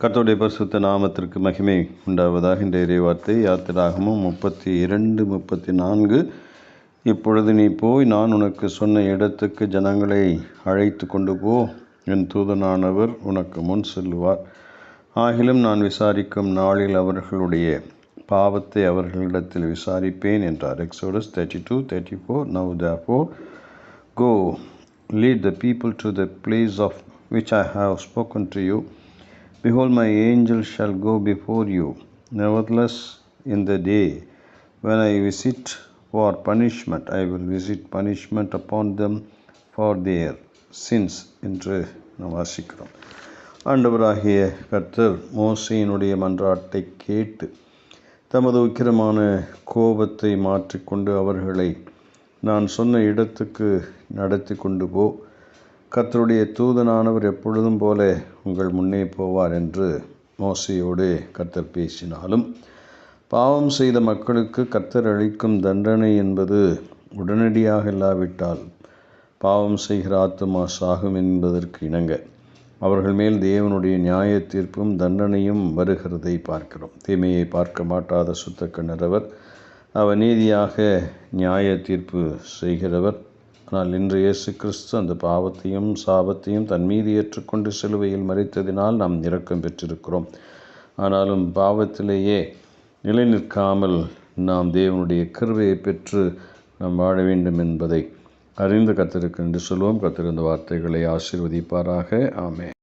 கர்த்தருடைய பரிசுத்த நாமத்திற்கு மகிமை உண்டாவதாக இந்த இறைவார்த்தை யாத்திராகமும் முப்பத்தி இரண்டு முப்பத்தி நான்கு இப்பொழுது நீ போய் நான் உனக்கு சொன்ன இடத்துக்கு ஜனங்களை அழைத்து கொண்டு போ. என் தூதனானவர் உனக்கு முன் செல்லுவார். ஆகிலும் நான் விசாரிக்கும் நாளில் அவர்களுடைய பாவத்தை அவர்களிடத்தில் விசாரிப்பேன் என்றார். Exodus thirty two thirty four now therefore go lead the people to the place of which I have spoken to you Behold, my angel shall go before you. Nevertheless, in the day when I visit for punishment, I will visit punishment upon them for their sins என்று நாம் வாசிக்கிறோம் ஆண்டவராகிய கர்த்தர் மோசையினுடைய மன்றாட்டை கேட்டு தமது உக்கிரமான கோபத்தை மாற்றிக்கொண்டு அவர்களை நான் சொன்ன இடத்துக்கு நடத்தி கொண்டு போ கத்தருடைய தூதனானவர் எப்பொழுதும் போல உங்கள் முன்னே போவார் என்று மோசையோடு கர்த்தர் பேசினாலும் பாவம் செய்த மக்களுக்கு கர்த்தர் அளிக்கும் தண்டனை என்பது உடனடியாக இல்லாவிட்டால் பாவம் செய்கிற ஆத்துமா சாகும் என்பதற்கு இணங்க. அவர்கள் மேல் தேவனுடைய நியாய தீர்ப்பும் தண்டனையும் வருகிறதை பார்க்கிறோம். தீமையை பார்க்க மாட்டாத சுத்த கிணறவர் அவர் நீதியாக நியாய தீர்ப்பு செய்கிறவர். ஆனால் இன்று இயேசு கிறிஸ்து அந்த பாவத்தையும் சாபத்தையும் தன் மீது ஏற்றுக்கொண்டு சிலுவையில் மறித்ததினால் நாம் இரக்கம் பெற்றிருக்கிறோம். ஆனாலும் பாவத்திலேயே நிலை நிற்காமல் நாம் தேவனுடைய கிருவையை பெற்று நாம் வாழ வேண்டும் என்பதை அறிந்து கத்திருக்கு என்று சொல்வோம். கத்திருந்த வார்த்தைகளை ஆசீர்வதிப்பாராக. ஆமே